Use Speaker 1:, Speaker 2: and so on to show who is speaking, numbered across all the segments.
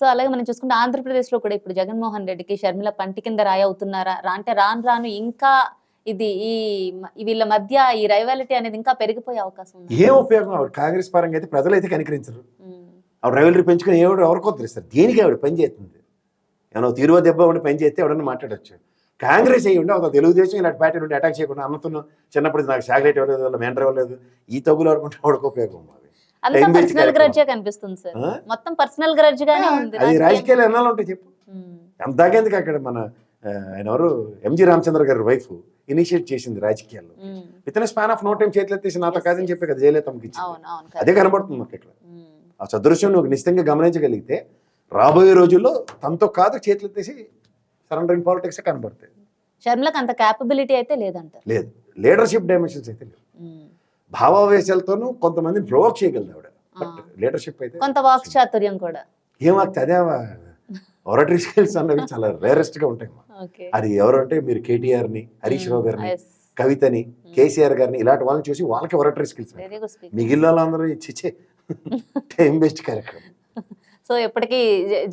Speaker 1: So అలాగే మనం చూసుకుంటే ఆంధ్రప్రదేశ్లో కూడా ఇప్పుడు జగన్మోహన్ రెడ్డికి షర్మిల పంటి కింద రాయి అవుతున్నారా? రా- అంటే రాను రాను ఇంకా ఇది ఈ వీళ్ళ మధ్య ఈ రైవాలిటీ అనేది ఇంకా పెరిగిపోయే అవకాశం ఉంది?
Speaker 2: ఏం ఉపయోగం? ఆవిడ కాంగ్రెస్ పరంగా అయితే ప్రజలు అయితే కనికరించరు. ఆవిడ రైవలరీ పెంచుకుని ఎవడు ఎవరికో తెలుస్తారు దేనికి ఆవిడ పని చేస్తుంది? ఏమన్నా తీరువ దెబ్బ ఉండి పని చేస్తే ఎవడన్నా మాట్లాడొచ్చు? కాంగ్రెస్ అయ్యి ఉండి ఒక తెలుగుదేశం ఇలాంటి పార్టీ నుండి అటాక్ చేయకుండా అన్నతున్న చిన్నప్పుడు నాకు చాక్లెట్ ఇవ్వలేదు మెంటర్ ఇవ్వలేదు ఈ ఆడుకుంటే ఆవిడకు ఉపయోగం
Speaker 1: అంతా
Speaker 2: Time waste
Speaker 1: పర్సనల్
Speaker 2: కార్యక్రమం.
Speaker 1: గ్రడ్జే కనిపిస్తుంది సార్.
Speaker 2: ఆ?
Speaker 1: మొత్తం పర్సనల్ గ్రడ్జ్ గానే ఉంది
Speaker 2: అది
Speaker 1: రాజకీయం-
Speaker 2: రాజకీయాలు ఎన్నాళ్ళు ఉంటాయి చెప్పు. అంతాకెందుకు అక్కడ మన ఆయన ఎవరు? ఎంజి రామచంద్ర గారి వైఫ్ ఇనిషియేట్ చేసింది రాజకీయాల్లో.
Speaker 1: ఉమ్,
Speaker 2: within span of no time చేతులు ఎత్తేసి నాతో కాదని. చెప్పి కదా జయలలితమ్మకి ఇచ్చింది అదే. కనబడుతుంది మాకు ఇక్కడ. ఆ సదృశ్యం నువ్వు నిశ్చితంగా గమనించగలిగితే రాబోయే రోజుల్లో తనతో కాదు చేతులు ఎత్తేసి సరెండరింగ్ పాలిటిక్స్ కనబడతాయి.
Speaker 1: షర్మిలకు అంత క్యాపబిలిటీ అయితే లేదంటారు
Speaker 2: లేదు. లీడర్షిప్ డైమెన్షన్స్ అయితే లేవు. భావావేశాలతోనూ కొంతమందిని ప్రొవోక్ చేయగలదు ఆవిడ. బట్ లీడర్షిప్ అయితే
Speaker 1: కొంత వాక్ చాతుర్యం కూడా.
Speaker 2: ఏమాకు అదే ఒరటరీ స్కిల్స్ అన్నవి చాలా రేరెస్ట్గా ఉంటాయి అది ఎవరంటే మీరు కేటీఆర్ని హరీష్ రావు గారిని కవితని కేసీఆర్ గారిని ఇలాంటి వాళ్ళని చూసి వాళ్ళకి ఒరటరీ స్కిల్స్ మిగిలిన వాళ్ళందరూ ఇచ్చిచ్చే టైం బెస్ట్ కార్యక్రమం.
Speaker 1: సో ఎప్పటికీ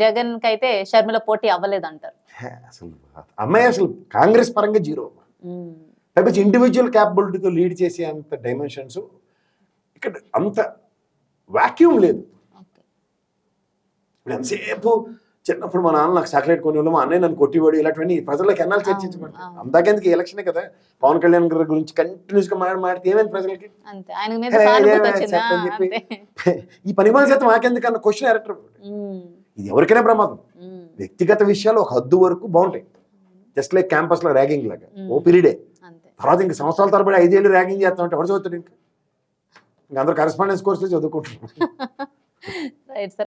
Speaker 1: జగన్కి అయితే షర్మిల పోటీ అవ్వలేదు అంటారు
Speaker 2: హే, అసలు అమ్మాయి అసలు కాంగ్రెస్ పరంగా జీరో పైపించి ఇండివిజువల్ క్యాపబిలిటీతో లీడ్ చేసే అంత డైమెన్షన్స్ ఇక్కడ అంత వాక్యూమ్ లేదు. ఇప్పుడు ఎంతసేపు చిన్నప్పుడు మా నాన్న నాకు చాక్లెట్ కొని మా అన్నయ్య నన్ను కొట్టివాడు ఇలాంటివన్నీ ప్రజలకు ఎన్నాళ్ళు చర్చించబడతాయి. అందాకెందుకు ఎలక్షనే కదా పవన్ కళ్యాణ్ గారి గురించి కంటిన్యూస్గా మాట్లాడి మాడితే ఏమైంది ప్రజలకి? ఈ పని మన శాతం మాకెందుకు అన్న క్వశ్చన్ ఎరక్టర్ ఇది ఎవరికైనా ప్రమాదం. వ్యక్తిగత విషయాలు ఒక హద్దు వరకు బాగుంటాయి. జస్ట్ లైక్ క్యాంపస్లో ర్యాగింగ్ లాగా. ఓ పీరియడే తర్వాత ఇంక సంవత్సరాల తరబడి ఐదేళ్ళు ర్యాగింగ్ చేస్తామంటే ఎవరు చదువుతాడు ఇంకా? ఇంకా అందరూ కరెస్పాండెన్స్ కోర్సులు
Speaker 1: చదువుకుంటున్నాం